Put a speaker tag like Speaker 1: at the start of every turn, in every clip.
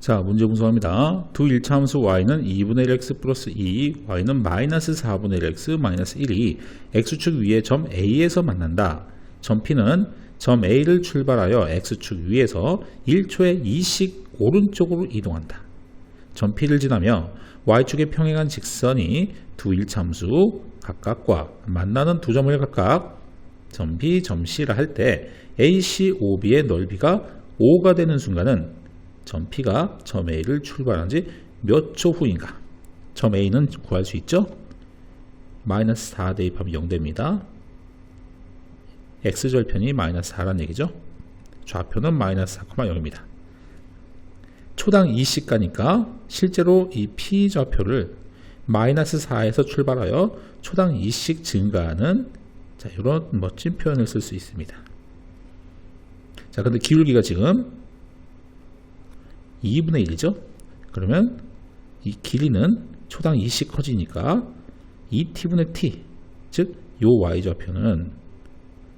Speaker 1: 자, 문제 분석합니다. 두 일차함수 y는 2분의 1x 플러스 2, y는 마이너스 4분의 1x 마이너스 1이 x축 위에 점 A에서 만난다. 점 P는 점 A를 출발하여 x축 위에서 1초에 2씩 오른쪽으로 이동한다. 점 P를 지나며 y축에 평행한 직선이 두 일차함수 각각과 만나는 두 점을 각각 점 B, 점 C라 할 때 AC, OB의 넓이가 5가 되는 순간은 점 P가 점 A를 출발한 지 몇 초 후인가? 점 A는 구할 수 있죠? 마이너스 4 대입하면 0 됩니다. X절편이 마이너스 4란 얘기죠. 좌표는 마이너스 4,0입니다. 초당 2씩 가니까 실제로 이 P좌표를 마이너스 4에서 출발하여 초당 2씩 증가하는 자, 이런 멋진 표현을 쓸 수 있습니다. 자, 근데 기울기가 지금 2분의 1이죠? 그러면 이 길이는 초당 2씩 커지니까 2t분의 t, 즉, 요 y좌표는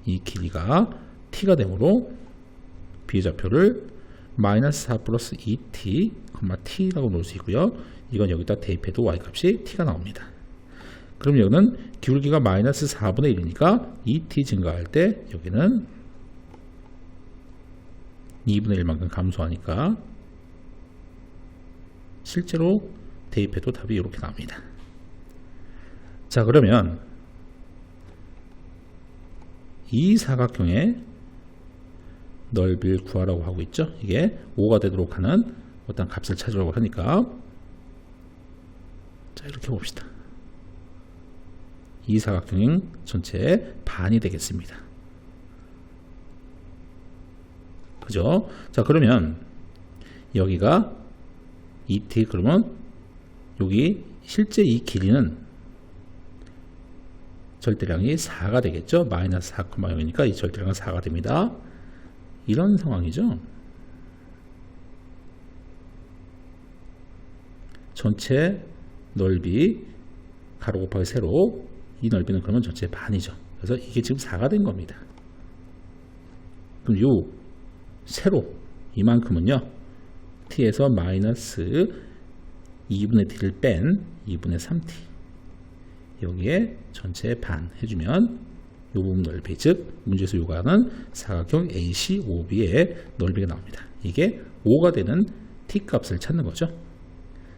Speaker 1: 이 길이가 t가 되므로 b좌표를 마이너스 4 플러스 2t, t라고 놓을 수 있고요. 이건 여기다 대입해도 y값이 t가 나옵니다. 그럼 여기는 기울기가 마이너스 4분의 1이니까 2t 증가할 때 여기는 2분의 1만큼 감소하니까 실제로 대입해도 답이 이렇게 나옵니다. 자 그러면 이 사각형의 넓이를 구하라고 하고 있죠. 이게 5가 되도록 하는 어떤 값을 찾으라고 하니까 자 이렇게 봅시다. 이 사각형 전체의 반이 되겠습니다. 그죠? 자 그러면 여기가 2t 그러면 여기 실제 이 길이는 절대량이 4가 되겠죠. 마이너스 4,0이니까 이 절대량은 4가 됩니다. 이런 상황이죠. 전체 넓이 가로 곱하기 세로 이 넓이는 그러면 전체 반이죠. 그래서 이게 지금 4가 된 겁니다. 그럼 요 세로 이만큼은요. T에서 마이너스 2분의 t를 뺀 2분의 3t 여기에 전체 반 해주면 이 부분 넓이 즉 문제에서 요구하는 사각형 AC OB의 넓이가 나옵니다. 이게 5가 되는 t 값을 찾는 거죠.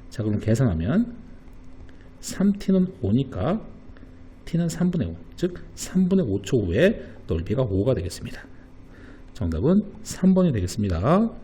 Speaker 1: 자 그럼 계산하면 3t는 5니까 t는 3분의 5, 즉 3분의 5초 후에 넓이가 5가 되겠습니다. 정답은 3번이 되겠습니다.